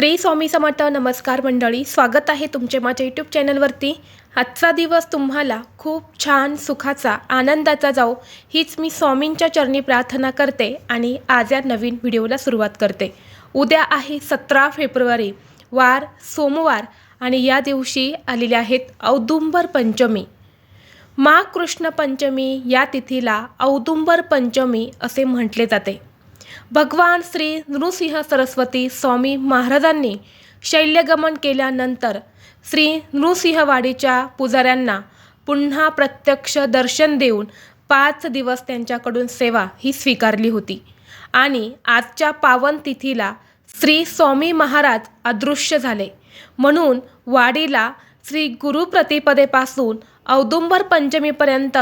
श्री स्वामी समर्थ नमस्कार मंडळी स्वागत आहे तुमचे माझ्या यूट्यूब चॅनलवरती आजचा दिवस तुम्हाला खूप छान सुखाचा आनंदाचा जाओ हीच मी स्वामींच्या चरणी प्रार्थना करते आणि आज या नवीन व्हिडिओला सुरुवात करते. उद्या आहे सतरा फेब्रुवारी वार सोमवार आणि या दिवशी आलेले आहेत औदुंबर पंचमी. मा कृष्ण पंचमी या तिथीला औदुंबर पंचमी असे म्हटले जाते. भगवान श्री नृसिंह सरस्वती स्वामी महाराजांनी शैल्यगमन केल्यानंतर श्री नृसिंहवाडीच्या पुजाऱ्यांना पुन्हा प्रत्यक्ष दर्शन देऊन पाच दिवस त्यांच्याकडून सेवा ही स्वीकारली होती. आणि आजच्या पावन तिथीला श्री स्वामी महाराज अदृश्य झाले. म्हणून वाडीला श्री गुरुप्रतिपदेपासून औदुंबर पंचमीपर्यंत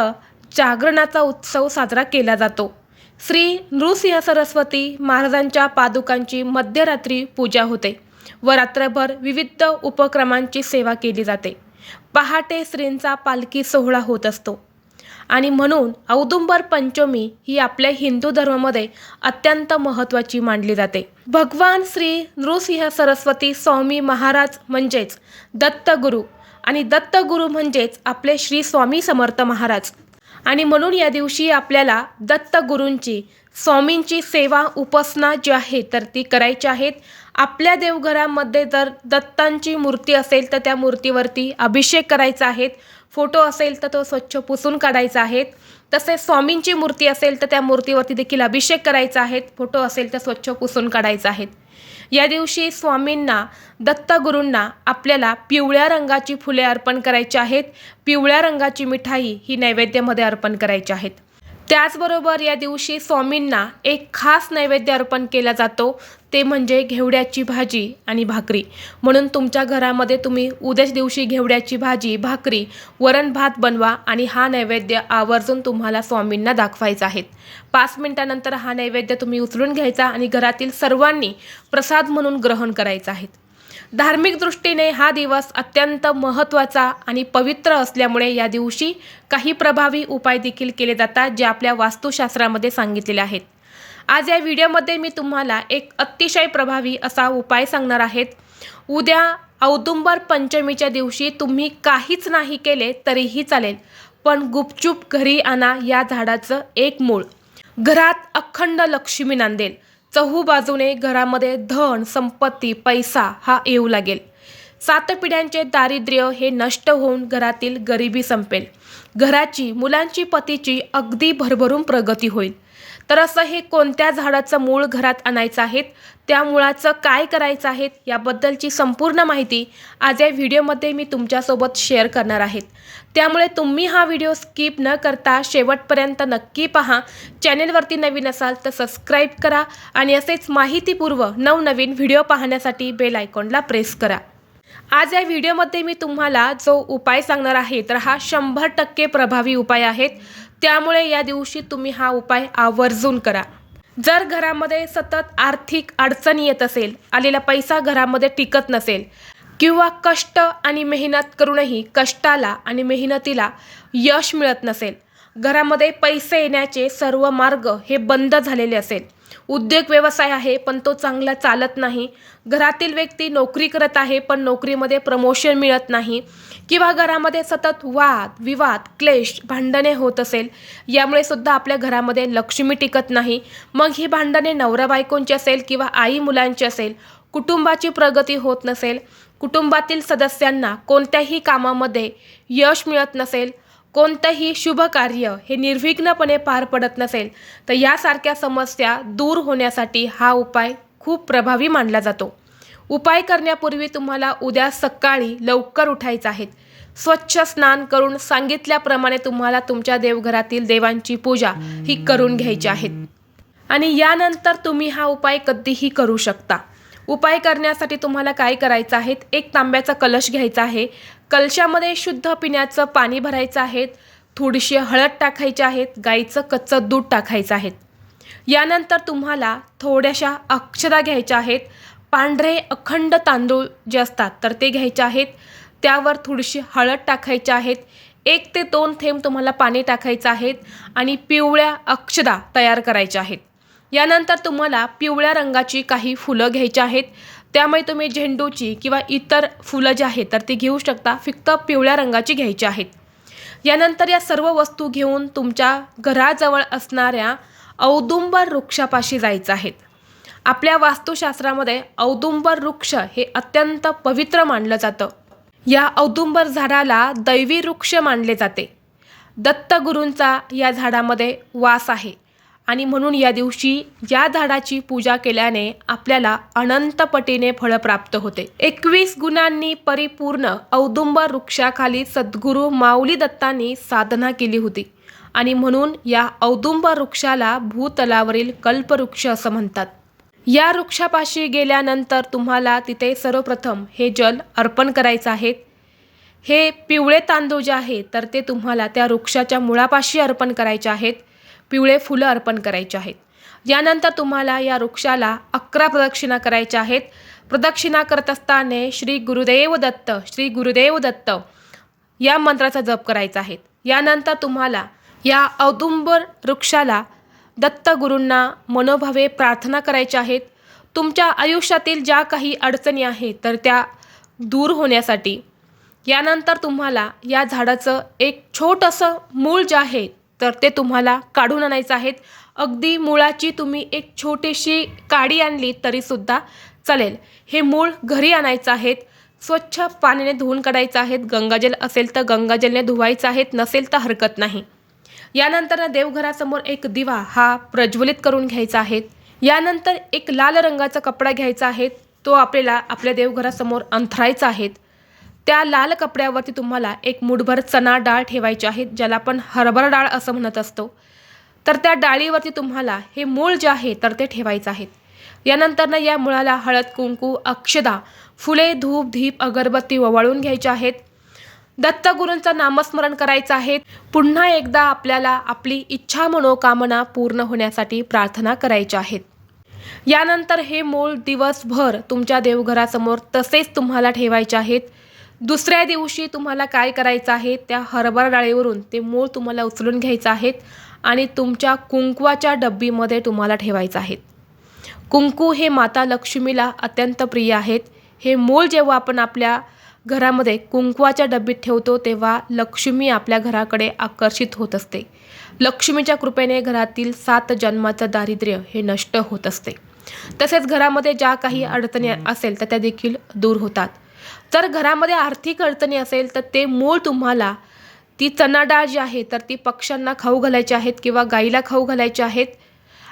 जागरणाचा उत्सव साजरा केला जातो. श्री नृसिंह सरस्वती महाराजांच्या पादुकांची मध्यरात्री पूजा होते. व रात्रभर विविध उपक्रमांची सेवा केली जाते. पहाटे श्रींचा पालखी सोहळा होत असतो. आणि म्हणून औदुंबर पंचमी ही आपल्या हिंदू धर्मामध्ये अत्यंत महत्त्वाची मानली जाते. भगवान श्री नृसिंह सरस्वती स्वामी महाराज म्हणजेच दत्तगुरू आणि दत्तगुरू म्हणजेच आपले श्री स्वामी समर्थ महाराज. आणि म्हणून या दिवशी आपल्याला दत्तगुरूंची स्वामींची सेवा उपासना जी आहे तर ती करायची आहेत. आपल्या देवघरामध्ये जर दत्तांची मूर्ती असेल तर त्या मूर्तीवरती अभिषेक करायचा आहेत फोटो असेल तर तो स्वच्छ पुसून काढायचा आहेत तसेच स्वामींची मूर्ती असेल तर त्या मूर्तीवरती देखील अभिषेक करायचा आहे. फोटो असेल तर स्वच्छ पुसून काढायचा आहे या दिवशी स्वामींना दत्तगुरूंना आपल्याला पिवळ्या रंगाची फुले अर्पण करायची आहेत. पिवळ्या रंगाची मिठाई ही नैवेद्यामध्ये अर्पण करायची आहेत. त्याचबरोबर या दिवशी स्वामींना एक खास नैवेद्य अर्पण केला जातो. ते म्हणजे घेवड्याची भाजी आणि भाकरी. म्हणून तुमच्या घरामध्ये तुम्ही उद्याच दिवशी घेवड्याची भाजी भाकरी वरण भात बनवा आणि हा नैवेद्य आवर्जून तुम्हाला स्वामींना दाखवायचा आहे. पाच मिनिटानंतर हा नैवेद्य तुम्ही उचलून घ्यायचा आणि घरातील सर्वांनी प्रसाद म्हणून ग्रहण करायचा आहे. धार्मिक दृष्टीने हा दिवस अत्यंत महत्त्वाचा आणि पवित्र असल्यामुळे या दिवशी काही प्रभावी उपाय देखील केले जातात जे आपल्या वास्तुशास्त्रामध्ये सांगितलेले आहेत. आज या व्हिडिओमध्ये मी तुम्हाला एक अतिशय प्रभावी असा उपाय सांगणार आहेत. उद्या औदुंबर पंचमीच्या दिवशी तुम्ही काहीच नाही केले तरीही चालेल पण गुपचूप घरी आणा या झाडाचं एक मूळ. घरात अखंड लक्ष्मी नांदेल. चहू बाजूने घरामध्ये धन संपत्ती पैसा हा येऊ लागेल. सात पिढ्यांचे दारिद्र्य हे नष्ट होऊन घरातील गरिबी संपेल. घराची मुलांची पतीची अगदी भरभरून प्रगती होईल. तर असं हे कोणत्या झाडाचं मूळ घरात आणायचं आहेत त्या मुळाचं काय करायचं आहे? याबद्दलची संपूर्ण माहिती आज या व्हिडिओमध्ये मी तुमच्यासोबत शेअर करणार आहेत त्यामुळे तुम्ही हा व्हिडिओ स्किप न करता शेवटपर्यंत नक्की पहा. चॅनेलवरती नवीन असाल तर सबस्क्राईब करा आणि असेच माहितीपूर्व नवनवीन व्हिडिओ पाहण्यासाठी बेल आयकॉनला प्रेस करा. आज या व्हिडिओमध्ये मी तुम्हाला जो उपाय सांगणार आहे तर हा शंभर टक्के प्रभावी उपाय आहेत. त्यामुळे या दिवशी तुम्ही हा उपाय आवर्जून करा. जर घरामध्ये सतत आर्थिक अडचणी येत असेल आलेला पैसा घरामध्ये टिकत नसेल किंवा कष्ट आणि मेहनत करूनही कष्टाला आणि मेहनतीला यश मिळत नसेल घरामध्ये पैसे येण्याचे सर्व मार्ग हे बंद झालेले असेल. उद्योग व्यवसाय आहे पण तो चांगला चालत नाही. घरातील व्यक्ती नोकरी करत आहे पण नोकरीमध्ये प्रमोशन मिळत नाही. किंवा घरामध्ये सतत वाद विवाद क्लेश भांडणे होत असेल यामुळे सुद्धा आपल्या घरामध्ये लक्ष्मी टिकत नाही. मग ही भांडणे नवरा बायकोंची असेल किंवा आई मुलांची असेल कुटुंबाची प्रगती होत नसेल कुटुंबातील सदस्यांना कोणत्याही कामामध्ये यश मिळत नसेल कोणतंही शुभ कार्य हे निर्विघ्नपणे पार पडत नसेल तर यासारख्या समस्या दूर होण्यासाठी हा उपाय खूप प्रभावी मानला जातो. उपाय करण्यापूर्वी तुम्हाला उद्या सकाळी लवकर उठायचं आहे. स्वच्छ स्नान करून सांगितल्याप्रमाणे तुम्हाला तुमच्या देवघरातील देवांची पूजा ही करून घ्यायची आहे. आणि यानंतर तुम्ही हा उपाय कधीही करू शकता. उपाय करण्यासाठी तुम्हाला काय करायचं आहे? एक तांब्याचा कलश घ्यायचा आहे. कलशामध्ये शुद्ध पिण्याचं पाणी भरायचं आहे थोडीशी हळद टाकायची आहेत गाईचं कच्चं दूध टाकायचं आहे यानंतर तुम्हाला थोड्याशा अक्षदा घ्यायच्या आहेत. पांढरे अखंड तांदूळ जे असतात तर ते घ्यायचे आहेत. त्यावर थोडीशी हळद टाकायची आहेत. एक ते दोन थेंब तुम्हाला पाणी टाकायचं आहेत आणि पिवळ्या अक्षदा तयार करायच्या आहेत. यानंतर तुम्हाला पिवळ्या रंगाची काही फुलं घ्यायची आहेत. त्यामुळे तुम्ही झेंडूची किंवा इतर फुलं जी आहेत तर ती घेऊ शकता. फक्त पिवळ्या रंगाची घ्यायची आहेत. यानंतर या सर्व वस्तू घेऊन तुमच्या घराजवळ असणाऱ्या औदुंबर वृक्षापाशी जायचं आहेत आपल्या वास्तुशास्त्रामध्ये औदुंबर वृक्ष हे अत्यंत पवित्र मानलं जातं. या औदुंबर झाडाला दैवी वृक्ष मानले जाते. दत्तगुरूंचा या झाडामध्ये वास आहे. आणि म्हणून या दिवशी या झाडाची पूजा केल्याने आपल्याला अनंत पटीने फळं प्राप्त होते. एकवीस गुणांनी परिपूर्ण औदुंबर वृक्षाखाली सद्गुरू माऊली दत्तांनी साधना केली होती. आणि म्हणून या औदुंबर वृक्षाला भूतलावरील कल्पवृक्ष असं म्हणतात. या वृक्षापाशी गेल्यानंतर तुम्हाला तिथे सर्वप्रथम हे जल अर्पण करायचं आहे. हे पिवळे तांदूळ जे आहे तर ते तुम्हाला त्या वृक्षाच्या मुळापाशी अर्पण करायचे आहेत. पिवळे फुलं अर्पण करायचे आहेत. यानंतर तुम्हाला या वृक्षाला अकरा प्रदक्षिणा करायच्या आहेत. प्रदक्षिणा करत असताना श्री गुरुदेव दत्त श्री गुरुदेव दत्त या मंत्राचा जप करायचा आहे. यानंतर तुम्हाला या औदुंबर वृक्षाला दत्तगुरूंना मनोभावे प्रार्थना करायच्या आहेत. तुमच्या आयुष्यातील ज्या काही अडचणी आहेत तर त्या दूर होण्यासाठी. यानंतर तुम्हाला या झाडाचं एक छोटंसं मूळ जे आहे तर ते तुम्हाला काढून आणायचं आहेत. अगदी मुळाची तुम्ही एक छोटीशी काडी आणली तरीसुद्धा चालेल. हे मूळ घरी आणायचं आहेत. स्वच्छ पाण्याने धुवून काढायचं आहेत. गंगाजल असेल तर गंगाजलने धुवायचं आहेत. नसेल तर हरकत नाही. यानंतर देवघरासमोर एक दिवा हा प्रज्वलित करून घ्यायचा आहे. यानंतर एक लाल रंगाचा कपडा घ्यायचा आहे. तो आपल्याला आपल्या देवघरासमोर अंथरायचा आहे. त्या लाल कपड्यावरती तुम्हाला एक मुठभर चणा डाळ ठेवायची आहे ज्याला आपण हरभरा डाळ असं म्हणत असतो. तर त्या डाळीवरती तुम्हाला हे मूळ जे आहे तर ते ठेवायचं आहे. यानंतरनं या मुळाला हळद कुंकू अक्षदा फुले धूप धीप अगरबत्ती ओवाळून घ्यायच्या आहेत. दत्तगुरूंचं नामस्मरण करायचं आहे. पुन्हा एकदा आपल्याला आपली इच्छा मनोकामना पूर्ण होण्यासाठी प्रार्थना करायच्या आहेत. यानंतर हे मूळ दिवसभर तुमच्या देवघरासमोर तसेच तुम्हाला ठेवायचे आहेत. दुसऱ्या दिवशी तुम्हाला काय करायचं आहे? त्या हरभरा डाळीवरून ते मूळ तुम्हाला उचलून घ्यायचं आहे आणि तुमच्या कुंकवाच्या डब्बीमध्ये तुम्हाला ठेवायचं आहे कुंकू हे माता लक्ष्मीला अत्यंत प्रिय आहेत. हे मूळ जेव्हा आपण आपल्या घरामध्ये कुंकवाच्या डब्बीत ठेवतो तेव्हा लक्ष्मी आपल्या घराकडे आकर्षित होत असते. लक्ष्मीच्या कृपेने घरातील सात जन्माचं दारिद्र्य हे नष्ट होत असते. तसेच घरामध्ये ज्या काही अडचणी असेल तर त्या देखील दूर होतात. जर घरामध्ये आर्थिक अडचणी असेल तर ते मूळ तुम्हाला ती चणा डाळ जी आहे तर ती पक्ष्यांना खाऊ घालायची आहेत किंवा गाईला खाऊ घालायची आहेत.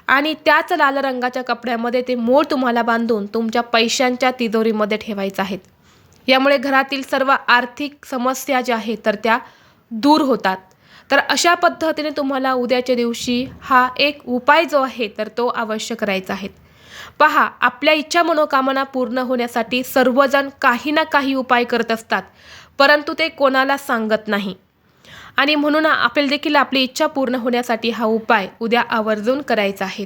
आणि त्याच लाल रंगाच्या कपड्यामध्ये ते मूळ तुम्हाला बांधून तुमच्या पैशांच्या तिजोरीमध्ये ठेवायचं आहेत. यामुळे घरातील सर्व आर्थिक समस्या ज्या आहेत तर त्या दूर होतात. तर अशा पद्धतीने तुम्हाला उद्याच्या दिवशी हा एक उपाय जो आहे तर तो अवश्य करायचा आहे. पहा आपल्या इच्छा मनोकामना पूर्ण होण्यासाठी सर्वजण काही ना काही उपाय करत असतात परंतु ते कोणाला सांगत नाही. आणि म्हणून आपल्याला देखील आपली इच्छा पूर्ण होण्यासाठी हा उपाय उद्या आवर्जून करायचा आहे.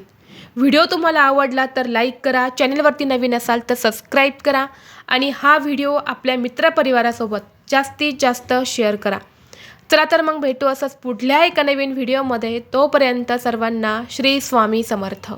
व्हिडिओ तुम्हाला आवडला तर लाईक करा चॅनलवरती नवीन असाल तर सबस्क्राईब करा आणि हा व्हिडिओ आपल्या मित्रपरिवारासोबत जास्तीत जास्त शेअर करा. चला तर मग भेटू असंच पुढल्या एका नवीन व्हिडिओमध्ये. तोपर्यंत सर्वांना श्री स्वामी समर्थ.